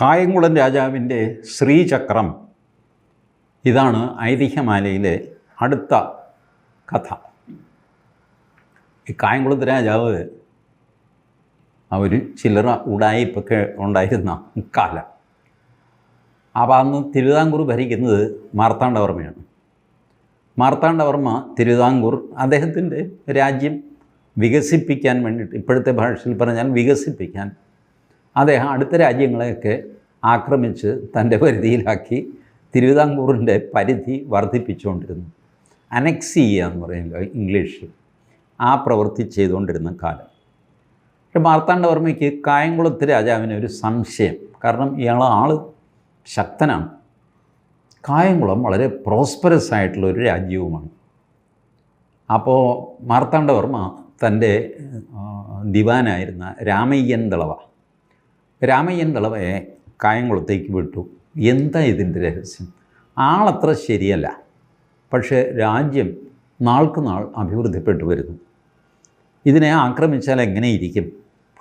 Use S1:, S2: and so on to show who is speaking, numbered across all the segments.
S1: കായംകുളം രാജാവിന്റെ ശ്രീചക്രം. ഇതാണ് ഐതിഹ്യമാലയിലെ അടുത്ത കഥ. ഈ കായംകുളത്ത് രാജാവ് അവർ ചില്ലറ ഉടായിപ്പൊക്കെ ഉണ്ടായിരുന്ന കാലം അപ്പോൾ അന്ന് തിരുവിതാംകൂർ ഭരിക്കുന്നത് മാർത്താണ്ഡവർമ്മയാണ്. മാർത്താണ്ഡവർമ്മ തിരുവിതാംകൂർ അദ്ദേഹത്തിന്റെ രാജ്യം വികസിപ്പിക്കാൻ വേണ്ടിയിട്ട് ഇപ്പോഴത്തെ ഭാഷയിൽ പറഞ്ഞാൽ വികസിപ്പിക്കാൻ അദ്ദേഹം അടുത്ത രാജ്യങ്ങളെയൊക്കെ ആക്രമിച്ച് തന്റെ പരിധിയിലാക്കി തിരുവിതാംകൂറിന്റെ പരിധി വർദ്ധിപ്പിച്ചുകൊണ്ടിരുന്നു. അനക്സ് ചെയ്യുക എന്ന് പറയുന്നത് ഇംഗ്ലീഷിൽ ആ പ്രവൃത്തി ചെയ്തുകൊണ്ടിരുന്ന കാലം. പക്ഷെ മാർത്താണ്ഡവർമ്മയ്ക്ക് കായംകുളത്ത് രാജാവിന് ഒരു സംശയം. കാരണം ഇയാൾ ആൾ ശക്തനാണ്. കായംകുളം വളരെ പ്രോസ്പെറസ് ആയിട്ടുള്ള ഒരു രാജ്യവുമാണ്. അപ്പോൾ മാർത്താണ്ഡവർമ്മ തന്റെ ദിവാനായിരുന്ന രാമയ്യൻ ദളവ. രാമയ്യൻ ദളവയെ കായംകുളത്തേക്ക് വിട്ടു. എന്താ ഇതിന്റെ രഹസ്യം? ആളത്ര ശരിയല്ല. പക്ഷേ രാജ്യം നാൾക്ക് നാൾ അഭിവൃദ്ധിപ്പെട്ടു വരുന്നു. ഇതിനെ ആക്രമിച്ചാൽ എങ്ങനെ ഇരിക്കും?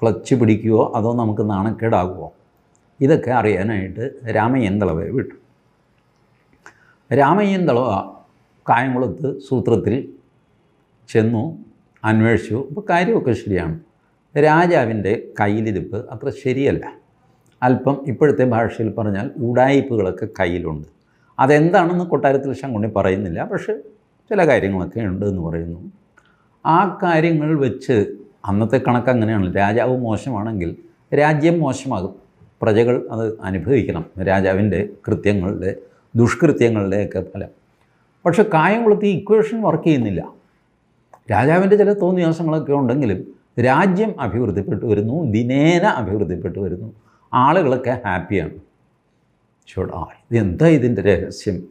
S1: ക്ലച്ച് പിടിക്കുവോ അതോ നമുക്ക് നാണക്കേടാകുമോ ഇതൊക്കെ അറിയാനായിട്ട് രാമയ്യൻ ദളവയെ വിട്ടു. രാമയ്യൻ ദളവ കായംകുളത്ത് സൂത്രത്തിൽ ചെന്നു അന്വേഷിച്ചു. അപ്പോൾ കാര്യമൊക്കെ ശരിയാണ്. രാജാവിന്റെ കയ്യിലിരിപ്പ് അത്ര ശരിയല്ല. അല്പം ഇപ്പോഴത്തെ ഭാഷയിൽ പറഞ്ഞാൽ ഉടായ്പകളൊക്കെ കയ്യിലുണ്ട്. അതെന്താണെന്ന് കൊട്ടാരത്തിൽ ശങ്കുണ്ണി പറയുന്നില്ല. പക്ഷേ ചില കാര്യങ്ങളൊക്കെ ഉണ്ട് എന്ന് പറയുന്നു. ആ കാര്യങ്ങൾ വെച്ച് അന്നത്തെ കണക്ക് അങ്ങനെയാണ്. രാജാവ് മോശമാണെങ്കിൽ രാജ്യം മോശമാകും. പ്രജകൾ അത് അനുഭവിക്കണം. രാജാവിന്റെ കൃത്യങ്ങളുടെ ദുഷ്കൃത്യങ്ങളുടെയൊക്കെ ഫലം. പക്ഷെ കായംകുളത്ത് ഈ ഇക്വേഷൻ വർക്ക് ചെയ്യുന്നില്ല. രാജാവിന്റെ ചില തോന്നിയാസങ്ങളൊക്കെ ഉണ്ടെങ്കിലും രാജ്യം അഭിവൃദ്ധിപ്പെട്ടു വരുന്നു ദിനേന അഭിവൃദ്ധിപ്പെട്ടു വരുന്നു. ആളുകളൊക്കെ ഹാപ്പിയാണ്. ചോടാ ഇതെന്താ ഇതിന്റെ രഹസ്യം?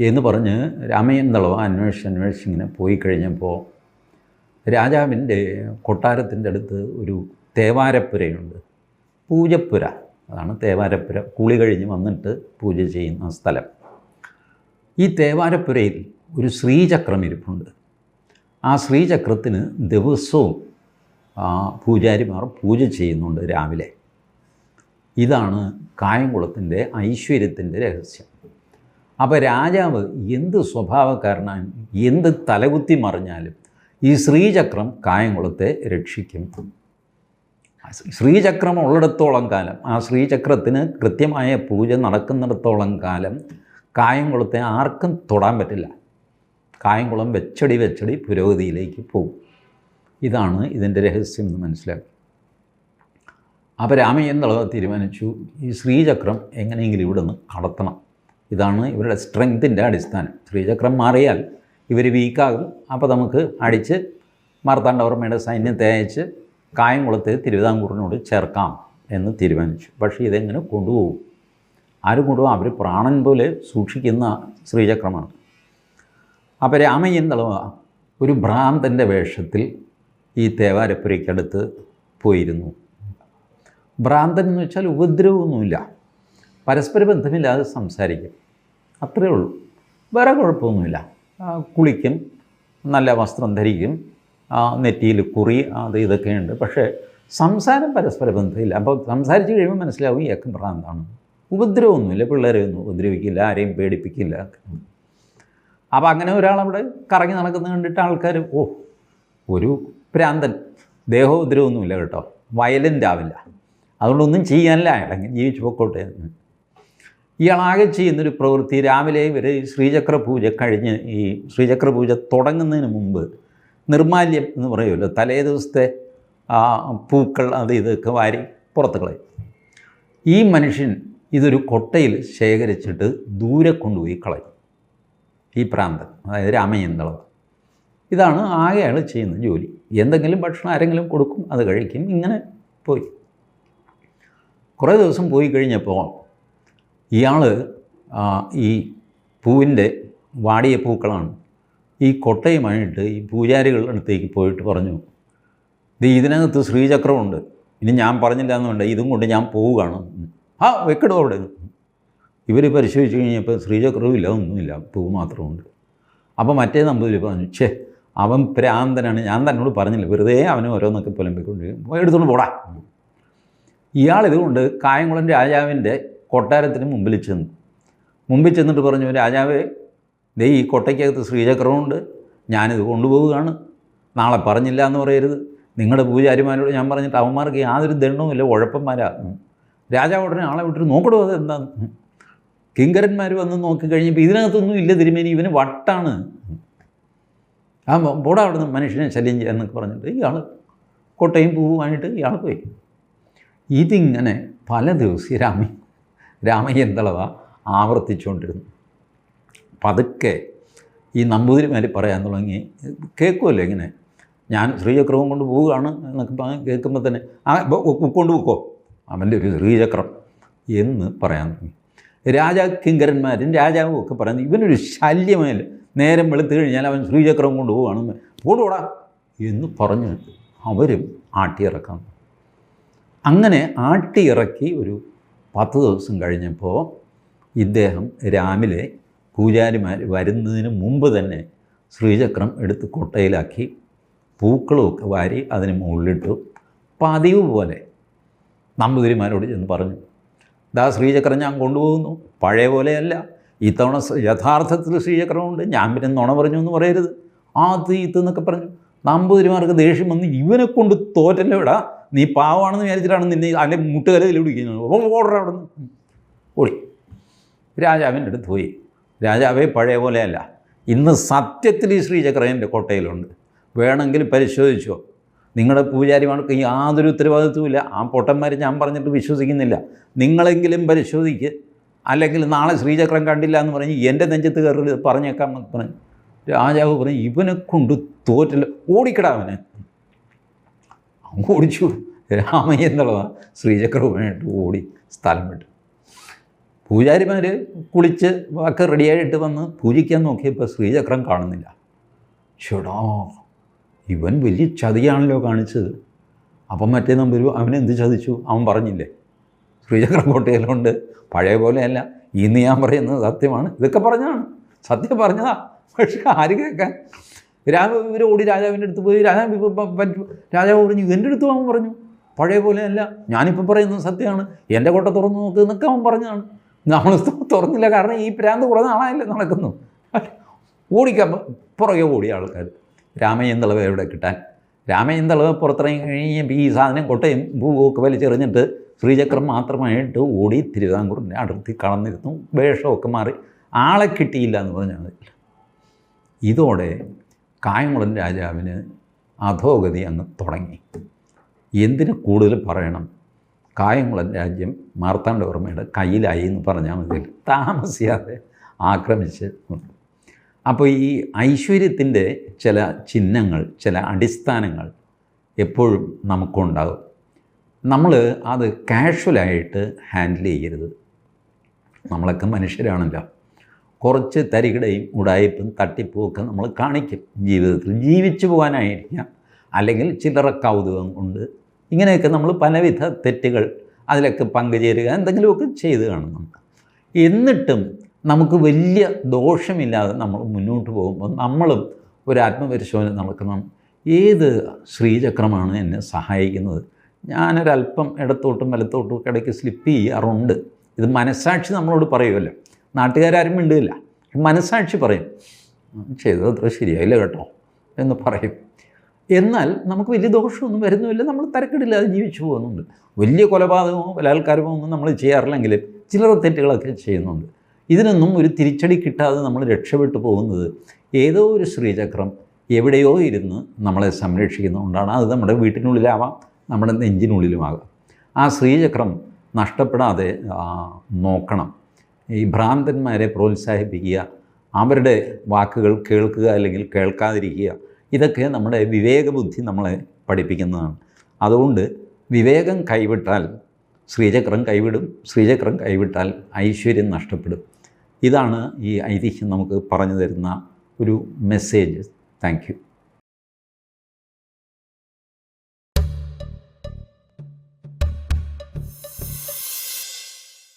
S1: എന്ന് പറഞ്ഞ് രാമയ്യൻ ദളവ അന്വേഷിച്ച് അന്വേഷിച്ച് ഇങ്ങനെ പോയി കഴിഞ്ഞപ്പോൾ രാജാവിന്റെ കൊട്ടാരത്തിന്റെ അടുത്ത് ഒരു തേവാരപ്പുരയുണ്ട്. പൂജപ്പുര. അതാണ് തേവാരപ്പുര. കുളി കഴിഞ്ഞ് വന്നിട്ട് പൂജ ചെയ്യുന്ന സ്ഥലം. ഈ തേവാരപ്പുരയിൽ ഒരു ശ്രീചക്രം ഇരിപ്പുണ്ട്. ആ ശ്രീചക്രത്തിന് ദിവസവും പൂജാരിമാർ പൂജ ചെയ്യുന്നുണ്ട് രാവിലെ. ഇതാണ് കായംകുളത്തിന്റെ ഐശ്വര്യത്തിന്റെ രഹസ്യം. അപ്പോൾ രാജാവ് എന്ത് സ്വഭാവക്കാരനാണ് എന്ത് തലകുത്തി മറിഞ്ഞാലും ഈ ശ്രീചക്രം കായംകുളത്തെ രക്ഷിക്കും. ശ്രീചക്രം ഉള്ളിടത്തോളം കാലം ആ ശ്രീചക്രത്തിന് കൃത്യമായ പൂജ നടക്കുന്നിടത്തോളം കാലം കായംകുളത്തെ ആർക്കും തൊടാൻ പറ്റില്ല. കായംകുളം വെച്ചടി വെച്ചടി പുരോഗതിയിലേക്ക് പോകും. ഇതാണ് ഇതിന്റെ രഹസ്യം എന്ന് മനസ്സിലാക്കി. അപ്പോൾ രാമയ്യൻ എന്നുള്ളത് തീരുമാനിച്ചു ഈ ശ്രീചക്രം എങ്ങനെയെങ്കിലും ഇവിടെ നിന്ന് കടത്തണം. ഇതാണ് ഇവരുടെ സ്ട്രെങ്ത്തിന്റെ അടിസ്ഥാനം. ശ്രീചക്രം മാറിയാൽ ഇവർ വീക്കാകും അപ്പോൾ നമുക്ക് അടിച്ച് മാർത്താണ്ഡവർമ്മയുടെ സൈന്യത്തെ അയച്ച് കായംകുളത്തെ തിരുവിതാംകൂറിനോട് ചേർക്കാം എന്ന് തീരുമാനിച്ചു. പക്ഷേ ഇതെങ്ങനെ കൊണ്ടുപോകും? ആരും കൊണ്ടുപോകും? അവർ പ്രാണൻ പോലെ സൂക്ഷിക്കുന്ന ശ്രീചക്രമാണ്. അപ്പോൾ രാമയ്യൻ തളവ ഒരു ഭ്രാന്തന്റെ വേഷത്തിൽ ഈ തേവാരപ്പുരയ്ക്കടുത്ത് പോയിരുന്നു. ഭ്രാന്തൻ എന്ന് വെച്ചാൽ ഉപദ്രവമൊന്നുമില്ല. പരസ്പര ബന്ധമില്ലാതെ സംസാരിക്കും. അത്രയേ ഉള്ളൂ. വേറെ കുഴപ്പമൊന്നുമില്ല. കുളിക്കും നല്ല വസ്ത്രം ധരിക്കും നെറ്റിയിൽ കുറി അത് ഇതൊക്കെയുണ്ട്. പക്ഷേ സംസാരം പരസ്പര ബന്ധമില്ല. അപ്പോൾ സംസാരിച്ച് കഴിയുമ്പോൾ മനസ്സിലാവും ഇയാൾക്ക് ഭ്രാന്താണ്. ഉപദ്രവമൊന്നുമില്ല. പിള്ളേരെ ഒന്നും ഉപദ്രവിക്കില്ല ആരെയും പേടിപ്പിക്കില്ല. അപ്പോൾ അങ്ങനെ ഒരാളവിടെ കറങ്ങി നടക്കുന്നത് കണ്ടിട്ട് ആൾക്കാർ ഓ ഒരു ഭ്രാന്തൻ. ദേഹോദ്രവൊന്നുമില്ല കേട്ടോ. വയലന്റ് ആവില്ല അതുകൊണ്ടൊന്നും ചെയ്യാനില്ല. അയാളെങ്കിൽ ജീവിച്ചു പൊക്കോട്ടെ. ഇയാളാകെ ചെയ്യുന്നൊരു പ്രവൃത്തി രാവിലെ ഇവർ ശ്രീചക്ര പൂജ കഴിഞ്ഞ് ഈ ശ്രീചക്ര പൂജ തുടങ്ങുന്നതിന് മുമ്പ് നിർമാല്യം എന്ന് പറയുമല്ലോ. തലേ ദിവസത്തെ പൂക്കൾ അത് ഇതൊക്കെ വാരി പുറത്ത് കളയും. ഈ മനുഷ്യൻ ഇതൊരു കൊട്ടയിൽ ശേഖരിച്ചിട്ട് ദൂരെ കൊണ്ടുപോയി കളയും. ഈ പ്രാന്തൻ അതായത് രാമയന്തളവ് ഇതാണ് ആകെ അയാൾ ചെയ്യുന്ന ജോലി. എന്തെങ്കിലും ഭക്ഷണം ആരെങ്കിലും കൊടുക്കും അത് കഴിക്കും. ഇങ്ങനെ പോയി. കുറേ ദിവസം പോയി കഴിഞ്ഞപ്പോൾ ഇയാൾ ഈ പൂവിന്റെ വാടിയ പൂക്കളാണ്. ഈ കൊട്ടയുമായിട്ട് ഈ പൂജാരികളുടെ അടുത്തേക്ക് പോയിട്ട് പറഞ്ഞു ഇത് ഇതിനകത്ത് ശ്രീചക്രമുണ്ട്. ഇനി ഞാൻ പറഞ്ഞില്ല എന്നുണ്ട് ഇതും കൊണ്ട് ഞാൻ പോവുകയാണ്. ആ വെക്കടോ അവിടെ. ഇവർ പരിശോധിച്ച് കഴിഞ്ഞപ്പോൾ ശ്രീചക്രവും ഇല്ല ഒന്നുമില്ല. പൂ മാത്രമുണ്ട്. അപ്പോൾ മറ്റേ നമ്പൂതിരി പറഞ്ഞു ഛേ അവൻ പ്രാന്തനാണ്. ഞാൻ തന്നോട് പറഞ്ഞില്ല വെറുതെ അവന് ഓരോന്നൊക്കെ പുലമ്പിക്കൊണ്ട് എടുത്തുകൊണ്ട് പോടാ. ഇയാൾ ഇതുകൊണ്ട് കായംകുളം രാജാവിന്റെ കൊട്ടാരത്തിന് മുമ്പിൽ ചെന്നു. മുമ്പിൽ ചെന്നിട്ട് പറഞ്ഞു രാജാവേ ദേ ഈ കൊട്ടയ്ക്കകത്ത് ശ്രീചക്രമുണ്ട്. ഞാനിത് കൊണ്ടുപോവുകയാണ്. നാളെ പറഞ്ഞില്ല എന്ന് പറയരുത്. നിങ്ങളുടെ പൂജാരിമാരോട് ഞാൻ പറഞ്ഞിട്ട് അവന്മാർക്ക് യാതൊരു ദണ്ണവുമില്ല ഉഴപ്പന്മാരാ. രാജാവ് ഉടനെ ആളെ വിട്ടിട്ട് നോക്കടോ അത് എന്താണ് കിങ്കരന്മാർ വന്ന് നോക്കിക്കഴിഞ്ഞപ്പോൾ ഇതിനകത്തൊന്നും ഇല്ല തിരുമേനി ഇവന് വട്ടാണ്. ആ ബോഡ അവിടെ നിന്ന് മനുഷ്യനെ ശല്യം ചെയ്യാന്നൊക്കെ പറഞ്ഞിട്ട് ഇയാൾ കോട്ടയും പൂവുമായിട്ട് ഇയാൾ പോയി. ഇതിങ്ങനെ പല ദിവസം രാമ എന്തളവ ആവർത്തിച്ചുകൊണ്ടിരുന്നു പതുക്കെ ഈ നമ്പൂതിരിമാർ പറയാൻ തുടങ്ങി. കേൾക്കുമല്ലോ ഇങ്ങനെ. ഞാൻ ശ്രീചക്രവും കൊണ്ട് പോവുകയാണ് എന്നൊക്കെ കേൾക്കുമ്പോൾ തന്നെ ആ കൊണ്ട് പോക്കോ. അവന്റെ ഒരു ശ്രീചക്രം എന്ന് പറയാൻ തുടങ്ങി. രാജാ കിങ്കരന്മാരും രാജാവും ഒക്കെ പറയുന്നത് ഇവനൊരു ശല്യമേല നേരം വെളുത്ത് കഴിഞ്ഞാൽ അവൻ ശ്രീചക്രം കൊണ്ടുപോവാണ് പോടൂടാ എന്ന് പറഞ്ഞ് അവരും ആട്ടിയിറക്കാം. അങ്ങനെ ആട്ടിയിറക്കി ഒരു പത്ത് ദിവസം കഴിഞ്ഞപ്പോൾ ഇദ്ദേഹം രാവിലെ പൂജാരിമാർ വരുന്നതിന് മുമ്പ് തന്നെ ശ്രീചക്രം എടുത്ത് കൊട്ടയിലാക്കി പൂക്കളുമൊക്കെ വാരി അതിന് മുകളിലിട്ടു. പതിവ് പോലെ നമ്പൂതിരിമാരോട് ചെന്ന് പറഞ്ഞു ദാ ശ്രീചക്രം ഞാൻ കൊണ്ടുപോകുന്നു. പഴയ പോലെയല്ല. ഇത്തവണ യഥാർത്ഥത്തിൽ ശ്രീചക്രമുണ്ട് ഞാൻ പിന്നെ നുണ പറഞ്ഞു എന്ന് പറയരുത്. ആ തീത്ത് എന്നൊക്കെ പറഞ്ഞു. നമ്പൂതിരിമാർക്ക് ദേഷ്യം വന്ന് ഇവനെ കൊണ്ട് തോറ്റല്ലോ ഇടാ നീ പാവമാണെന്ന് വിചാരിച്ചിട്ടാണ് നിന്നെ അല്ലെ മുട്ടുകലയിൽ പിടിക്കുന്നത് ഓർഡർ അവിടെ നിന്ന് ഓടി. രാജാവിന്റെ അടുത്ത് പോയി. രാജാവേ പഴയ പോലെയല്ല. ഇന്ന് സത്യത്തിൽ ഈ ശ്രീചക്രം എന്റെ കോട്ടയിലുണ്ട്. വേണമെങ്കിൽ പരിശോധിച്ചോ. നിങ്ങളുടെ പൂജാരിമാർക്ക് യാതൊരു ഉത്തരവാദിത്വമില്ല ആ പൊട്ടന്മാർ ഞാൻ പറഞ്ഞിട്ട് വിശ്വസിക്കുന്നില്ല. നിങ്ങളെങ്കിലും പരിശോധിക്ക്. അല്ലെങ്കിൽ നാളെ ശ്രീചക്രം കണ്ടില്ല എന്ന് പറഞ്ഞ് എന്റെ നെഞ്ചത്ത് കയറി പറഞ്ഞേക്കാം എന്ന് പറഞ്ഞു രാജാവ് പറഞ്ഞു ഇവനെ കൊണ്ട് തോറ്റില്ല ഓടിക്കടാ അവനെ. അങ്ങ് ഓടിച്ചു. രാമയ്യന്നുള്ളതാണ് ശ്രീചക്രവുമായിട്ട് ഓടി സ്ഥലം വിട്ടു. പൂജാരിമാർ കുളിച്ച് ഒക്കെ റെഡിയായിട്ട് വന്ന് പൂജിക്കാൻ നോക്കിയപ്പോൾ ശ്രീചക്രം കാണുന്നില്ല. ചേടാ ഇവൻ വലിയ ചതിയാണല്ലോ കാണിച്ചത്. അപ്പം മറ്റേ നമ്പരും അവനെന്ത് ചതിച്ചു? അവൻ പറഞ്ഞില്ലേ? ശ്രീചക്രം കോട്ടയിലുണ്ട്. പഴയ പോലെയല്ല. ഇന്ന് ഞാൻ പറയുന്നത് സത്യമാണ്. ഇതൊക്കെ പറഞ്ഞതാണ്. സത്യം പറഞ്ഞതാ. പക്ഷേ ആര് കേൾക്കാൻ? രാജാവ് ഇവർ ഓടി രാജാവിന്റെ അടുത്ത് പോയി. രാജാവ് രാജാവ് പറഞ്ഞു എന്റെ അടുത്ത് അവൻ പറഞ്ഞു. പഴയ പോലെയല്ല. ഞാനിപ്പോൾ പറയുന്നത് സത്യമാണ്. എന്റെ കോട്ട തുറന്നു നോക്ക് എന്നൊക്കെ അവൻ പറഞ്ഞതാണ്. നമ്മൾ തുറന്നില്ല. കാരണം ഈ പ്രാന്ത് കുറേ നാളായില്ലേ നടക്കുന്നു. ഓടിക്കാൻ പുറകെ ഓടിയ ആൾക്കാർ. രാമയന്തളവ് എവിടെ കിട്ടാൻ? രാമയന്തളവ് പുറത്തിറങ്ങി കഴിഞ്ഞ് ഈ സാധനം കൊട്ടയും പൂവൊക്കെ വലിച്ചെറിഞ്ഞിട്ട് ശ്രീചക്രം മാത്രമായിട്ട് ഓടി തിരുവിതാംകൂറിന്റെ അതിർത്തി കടന്നിരുന്നു. വേഷമൊക്കെ മാറി. ആളെ കിട്ടിയില്ല എന്ന് പറഞ്ഞാൽ മതി. ഇതോടെ കായംകുളം രാജാവിന് അധോഗതി അങ്ങ് തുടങ്ങി. എന്തിന് കൂടുതൽ പറയണം? കായംകുളം രാജ്യം മാർത്താണ്ഡവർമ്മയുടെ കയ്യിലായി എന്ന് പറഞ്ഞാൽ മതി. താമസിയാതെ ആക്രമിച്ച്. അപ്പോൾ ഈ ഐശ്വര്യത്തിന്റെ ചില ചിഹ്നങ്ങൾ ചില അടിസ്ഥാനങ്ങൾ എപ്പോഴും നമുക്കുണ്ടാകും. നമ്മൾ അത് കാഷ്വലായിട്ട് ഹാൻഡിൽ ചെയ്യരുത്. നമ്മളൊക്കെ മനുഷ്യരാണല്ലോ. കുറച്ച് തരികിടയും ഉടായ്പും തട്ടിപ്പുമൊക്കെ നമ്മൾ കാണിക്കും. ജീവിതത്തിൽ ജീവിച്ചു പോകാനായിരിക്കാം. അല്ലെങ്കിൽ ചില്ലറ കൗതുകം കൊണ്ട് ഇങ്ങനെയൊക്കെ നമ്മൾ പലവിധ തെറ്റുകൾ അതിലൊക്കെ പങ്കുചേരുക എന്തെങ്കിലുമൊക്കെ ചെയ്ത് കാണും നമുക്ക്. എന്നിട്ടും നമുക്ക് വലിയ ദോഷമില്ലാതെ നമ്മൾ മുന്നോട്ട് പോകുമ്പോൾ നമ്മളും ഒരു ആത്മപരിശോധന നടക്കണം. ഏത് ശ്രീചക്രമാണ് എന്നെ സഹായിക്കുന്നത്? ഞാനൊരല്പം ഇടത്തോട്ടും വലത്തോട്ടും ഒക്കെ ഇടയ്ക്ക് സ്ലിപ്പ് ചെയ്യാറുണ്ട്. ഇത് മനസ്സാക്ഷി നമ്മളോട് പറയുമല്ലോ. നാട്ടുകാരും മിണ്ടില്ല. മനസ്സാക്ഷി പറയും. "ഉം, ചെയ്തത് അത്ര ശരിയായില്ല കേട്ടോ എന്ന് പറയും. എന്നാൽ നമുക്ക് വലിയ ദോഷമൊന്നും വരുന്നുമില്ല. നമ്മൾ തിരക്കിടില്ലാതെ ജീവിച്ചു പോകുന്നുണ്ട്. വലിയ കൊലപാതകമോ ബലാത്കാരമോ ഒന്നും നമ്മൾ ചെയ്യാറില്ലെങ്കിലും ചിലർ തെറ്റുകളൊക്കെ ചെയ്യുന്നുണ്ട്. ഇതിനൊന്നും ഒരു തിരിച്ചടി കിട്ടാതെ നമ്മൾ രക്ഷപ്പെട്ടു പോകുന്നത് ഏതോ ഒരു ശ്രീചക്രം എവിടെയോ ഇരുന്ന് നമ്മളെ സംരക്ഷിക്കുന്നതുകൊണ്ടാണ്. അത് നമ്മുടെ വീട്ടിനുള്ളിലാവാം. നമ്മുടെ നെഞ്ചിനുള്ളിലുമാകാം. ആ ശ്രീചക്രം നഷ്ടപ്പെടാതെ നോക്കണം. ഈ ഭ്രാന്തന്മാരെ പ്രോത്സാഹിപ്പിക്കുക അവരുടെ വാക്കുകൾ കേൾക്കുക അല്ലെങ്കിൽ കേൾക്കാതിരിക്കുക ഇതൊക്കെ നമ്മുടെ വിവേകബുദ്ധി നമ്മളെ പഠിപ്പിക്കുന്നതാണ്. അതുകൊണ്ട് വിവേകം കൈവിട്ടാൽ ശ്രീചക്രം കൈവിടും ശ്രീചക്രം കൈവിട്ടാൽ ഐശ്വര്യം നഷ്ടപ്പെടും. ഇതാണ് ഈ ഐതിഹ്യം നമുക്ക് പറഞ്ഞു തരുന്ന ഒരു മെസ്സേജ്. താങ്ക്